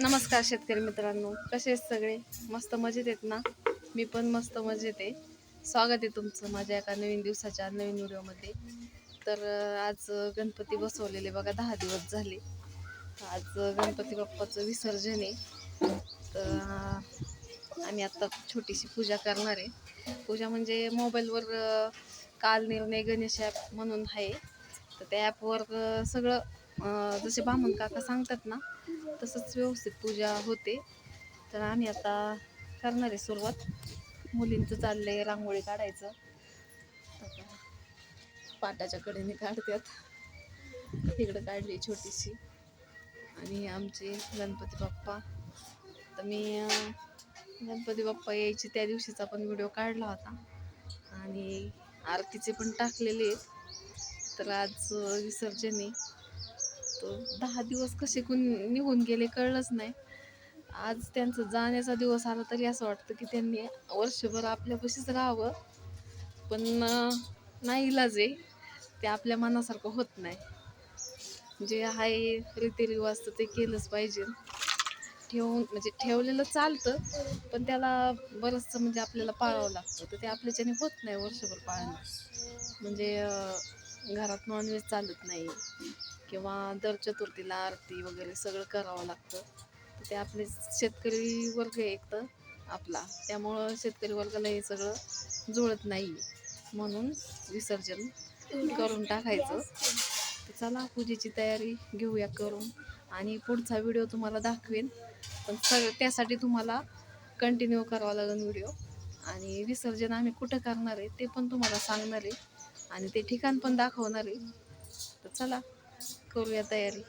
नमस्कार शेतकरी मित्रांनो. कसे आहेत सगळे? मस्त मजेत आहेत ना? मी पण मस्त मजेत आहे. स्वागत आहे तुमचं माझ्या एका नवीन दिवसाच्या नवीन व्हिडिओमध्ये. तर आज गणपती बसवलेले बघा दहा दिवस झाले. आज गणपती बाप्पाचं विसर्जन आहे. तर आम्ही आत्ता छोटीशी पूजा करणार आहे. पूजा म्हणजे मोबाईलवर काल निर्णय गणेश ॲप म्हणून आहे. तर त्या ॲपवर सगळं जसे बामण काका सांगतात ना तसंच व्यवस्थित पूजा होते. तर आम्ही आता करणार आहे सुरुवात. मुलींचं चाललंय रांगोळी काढायचं. पाटाच्या कडेने काढतात. तिकडं काढली छोटीशी. आणि आमचे गणपती बाप्पा. तर मी गणपती बाप्पा यायची त्या दिवशीचा पण व्हिडिओ काढला होता. आणि आरतीचे पण टाकलेले आहेत. तर आज विसर्जन आहे. असतो. दहा दिवस कसे कोण निघून गेले कळलंच नाही. आज त्यांचा जाण्याचा दिवस आला तरी असं वाटतं की त्यांनी वर्षभर आपल्यापाशीच राहावं. पण नाही इलाज आहे. ते आपल्या मनासारखं होत नाही. जे आहे रीतिरिवाज तर ते केलंच पाहिजे. ठेवून म्हणजे ठेवलेलं चालतं पण त्याला बरंचसं म्हणजे आपल्याला पाळावं लागतं. तर ते आपल्याच्याने होत नाही वर्षभर पाळणं. म्हणजे घरात नॉनव्हेज चालत नाही. किंवा दर चतुर्थीला आरती वगैरे सगळं करावं लागतं. तर ते आपले शेतकरी वर्ग आहे एक तर आपला. त्यामुळं शेतकरी वर्गाला हे सगळं जुळत नाही. म्हणून विसर्जन करून टाकायचं. तर चला पूजेची तयारी घेऊया करून. आणि पुढचा व्हिडिओ तुम्हाला दाखवेन. पण सग त्यासाठी तुम्हाला कंटिन्यू करावा लागेल व्हिडिओ आणि विसर्जन आम्ही कुठं करणार आहे ते पण तुम्हाला सांगणार आहे. आणि ते ठिकाण पण दाखवणार आहे. तर चला करूया तयारी.